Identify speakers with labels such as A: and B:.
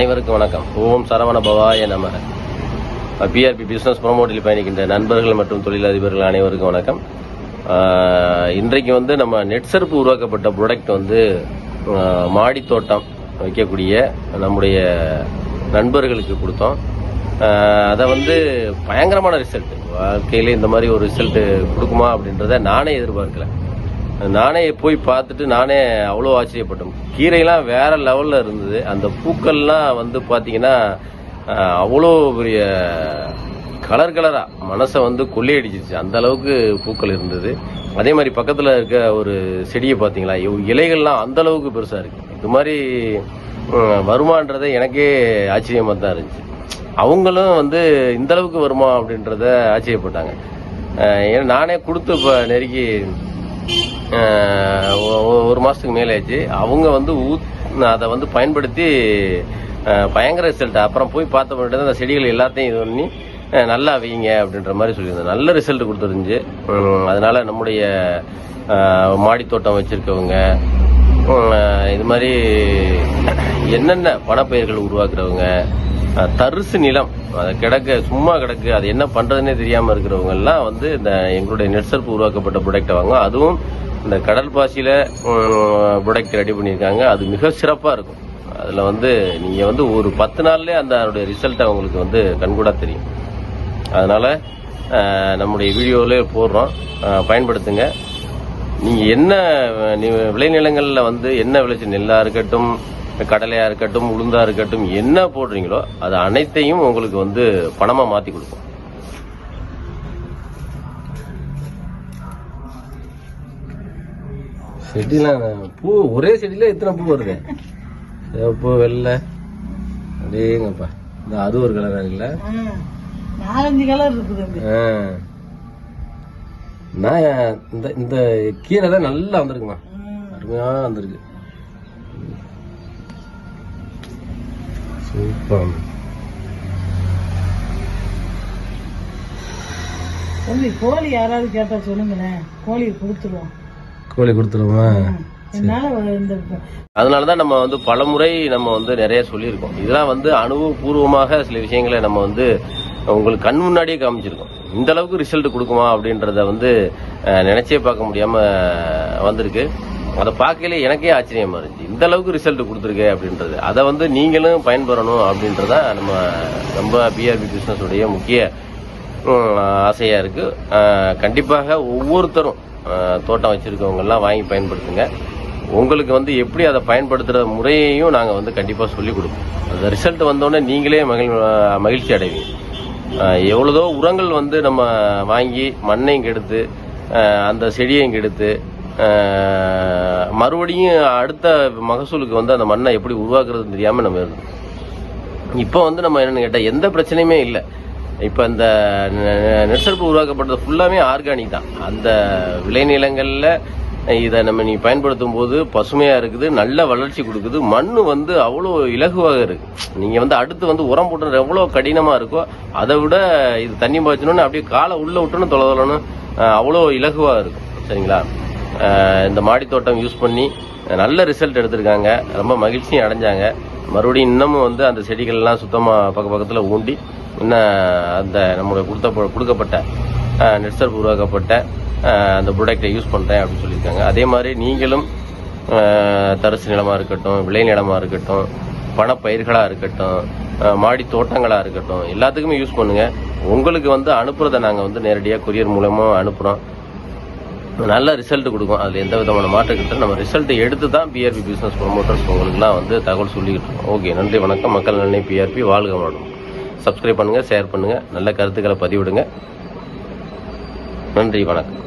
A: அனைவருக்கும் வணக்கம். ஓம் சரவண பவாய நமக பிஆர்பி பிஸ்னஸ் ப்ரொமோட்டில் பயணிக்கின்ற நண்பர்கள் மற்றும் தொழிலதிபர்கள் அனைவருக்கும் வணக்கம். இன்றைக்கு வந்து நம்ம நெட் செருப்பு உருவாக்கப்பட்ட ப்ராடக்ட் வந்து மாடி தோட்டம் வைக்கக்கூடிய நம்முடைய நண்பர்களுக்கு கொடுத்தோம். அதை வந்து பயங்கரமான ரிசல்ட் வாழ்க்கையில் இந்த மாதிரி ஒரு ரிசல்ட்டு கொடுக்குமா அப்படின்றத நானே எதிர்பார்க்கல. நானே போய் பார்த்துட்டு நானே அவ்வளோ ஆச்சரியப்பட்டேன் கீரையெல்லாம் வேற லெவலில் இருந்தது. அந்த பூக்கள்லாம் வந்து பார்த்தீங்கன்னா அவ்வளோ பெரிய கலர் கலராக மனசை வந்து கொள்ளையடிச்சிச்சு அந்த அளவுக்கு பூக்கள் இருந்தது. அதே மாதிரி பக்கத்தில் இருக்க ஒரு செடியை பார்த்தீங்களா இவ் இலைகள்லாம் அந்த அளவுக்கு பெருசாக இருக்கு. இது மாதிரி அஹ், எனக்கே ஆச்சரியமாக தான் இருந்துச்சு. அவங்களும் வந்து இந்த அளவுக்கு வருமா அப்படின்றத ஆச்சரியப்பட்டாங்க. ஏன்னா நானே கொடுத்து இப்போ நெருக்கி ஒரு மாசத்துக்கு மேலே ஆச்சு அவங்க வந்து ஊத் அதை வந்து பயன்படுத்தி பயங்கர ரிசல்ட் அப்புறம் போய் பார்த்த மட்டும் அந்த செடிகள் எல்லாத்தையும் இது பண்ணி நல்லா வைங்க அப்படின்ற மாதிரி சொல்லியிருந்தேன் நல்ல ரிசல்ட் கொடுத்துருந்துச்சு அதனால் அதனால நம்முடைய மாடித்தோட்டம் வச்சுருக்கவங்க இது மாதிரி என்னென்ன பணப்பயிர்கள் உருவாக்குறவங்க தரிசு நிலம். அது கிடக்க சும்மா கிடக்கு. அது என்ன பண்றதுன்னே தெரியாம இருக்கிறவங்க எல்லாம் வந்து இந்த எங்களுடைய நெட்சர்ப்பு உருவாக்கப்பட்ட ப்ராடக்ட் வாங்க அதுவும் இந்த கடல் பாசியில ப்ரொடக்ட் ரெடி பண்ணியிருக்காங்க. அது மிக சிறப்பா இருக்கும். அதுல வந்து நீங்க வந்து ஒரு பத்து நாள்லயே அந்த அதனுடைய ரிசல்ட் அவங்களுக்கு வந்து கண்கூடா தெரியும். அதனால நம்முடைய வீடியோவிலே போடுறோம். பயன்படுத்துங்க. நீங்கள் என்ன விளைநிலங்களில் நீ- வந்து என்ன விளைச்சல்? நெல்லாக இருக்கட்டும் கடலையா இருக்கட்டும் உளுந்தா இருக்கட்டும் என்ன போடுறீங்களோ அது அனைத்தையும் உங்களுக்கு வந்து பணமா மாத்தி கொடுக்கும். செடிலாம் பூ ஒரே செடியில எத்தனை பூ வருது? சிவப்பு வெள்ளை அப்படியேங்கப்பா இந்த அது ஒரு கலர் இருக்குல்ல.
B: நாலஞ்சு கலர் இருக்குது
A: ஆ. நான் இந்த இந்த கீரை தான் நல்லா வந்திருக்குமா?
B: ம்.
A: அருமையா வந்திருக்கு. சூப்பர்
B: தம்பி கோழி யாராவது கேட்டா சொல்லுங்களேன். கோழி கொடுத்துருவோம்?
A: கோழி அதனால தான் நம்ம வந்து பலமுறை நம்ம வந்து நிறைய சொல்லியிருக்கோம். இதெல்லாம் வந்து அனுபவபூர்வமாக சில விஷயங்களை நம்ம வந்து உங்களுக்கு கண் முன்னாடியே காமிச்சிருக்கோம். இந்த அளவுக்கு ரிசல்ட் கொடுக்குமா அப்படின்றத வந்து நினைச்சே பார்க்க முடியாம வந்திருக்கு. அதை பார்க்கல எனக்கே ஆச்சரியமா இருந்துச்சு. இந்த அளவுக்கு ரிசல்ட் கொடுத்துருக்கு அப்படின்றது. அதை வந்து நீங்களும் பயன்பெறணும் அப்படின்றதான் நம்ம நம்ம பிஆர்பி பிஸ்னஸ் உடைய முக்கிய ஆசையா இருக்கு. கண்டிப்பாக ஒவ்வொருத்தரும் தோட்டம் வச்சிருக்கவங்க எல்லாம் வாங்கி பயன்படுத்துங்க. உங்களுக்கு வந்து எப்படி அதை பயன்படுத்துற முறையையும் நாங்கள் வந்து கண்டிப்பாக சொல்லிக் கொடுப்போம். அந்த ரிசல்ட் வந்தோடனே நீங்களே மகிழ் மகிழ்ச்சி அடைவீங்க. எவ்வளோதோ உரங்கள் வந்து நம்ம வாங்கி மண்ணையும் கெடுத்து அந்த செடியையும் கெடுத்து மறுபடியும் அடுத்த மகசூலுக்கு வந்து அந்த மண்ணை எப்படி உருவாக்குறதுன்னு தெரியாம நம்ம இருந்தோம். இப்போ வந்து நம்ம என்னன்னு கேட்டா எந்த பிரச்சனையுமே இல்லை. இப்போ இந்த நெ- நெற்செருப்பு உருவாக்கப்பட்டது ஃபுல்லாமே ஆர்கானிக் தான். அந்த விளைநிலங்களில் இதை நம்ம நீ பயன்படுத்தும் போது பசுமையா இருக்குது நல்ல வளர்ச்சி கொடுக்குது. மண் வந்து அவ்வளோ இலகுவாக இருக்கு. நீங்க வந்து அடுத்து வந்து உரம் போட்டு எவ்வளோ கடினமா இருக்கோ அதை விட இது தண்ணி பாய்ச்சணும்னு அப்படியே காலை உள்ள விட்டோன்னு தொலைதொலணும் அவ்வளோ இலகுவாக இருக்கும் சரிங்களா? இந்த மாடித்தோட்டம் யூஸ் பண்ணி நல்ல ரிசல்ட் எடுத்திருக்காங்க. ரொம்ப மகிழ்ச்சியும் அடைஞ்சாங்க. மறுபடியும் இன்னமும் வந்து அந்த செடிகள்லாம் சுத்தமாக பக்க பக்கத்தில் ஊண்டி இன்னும் அந்த நம்மளுடைய கொடுத்த கொடுக்கப்பட்ட நெட்சர் உருவாக்கப்பட்ட அந்த ப்ராடக்டை யூஸ் பண்ணுறேன் அப்படின்னு சொல்லியிருக்காங்க. அதே மாதிரி நீங்களும் தரிசு நிலமாக இருக்கட்டும் விளை நிலமாக இருக்கட்டும் பணப்பயிர்களாக இருக்கட்டும் மாடி தோட்டங்களாக இருக்கட்டும் எல்லாத்துக்குமே யூஸ் பண்ணுங்கள் உங்களுக்கு வந்து அனுப்புகிறத நாங்கள் வந்து நேரடியாக கொரியர் மூலமாக அனுப்புகிறோம் நல்ல ரிசல்ட் கொடுக்கும். அதில் எந்த விதமான மாற்றுக்கிட்ட நம்ம ரிசல்ட்டை எடுத்து தான் பிஆர்பி பிஸ்னஸ் ப்ரொமோட்டர்ஸ் உங்களுக்குலாம் வந்து தகவல் சொல்லிக்கிட்டு இருக்கோம். ஓகே நன்றி வணக்கம். மக்கள் நன்மை பிஆர்பி வாழ்க வளரும் சப்ஸ்கிரைப் பண்ணுங்கள் ஷேர் பண்ணுங்கள் நல்ல கருத்துக்களை பதிவிடுங்க. நன்றி வணக்கம்.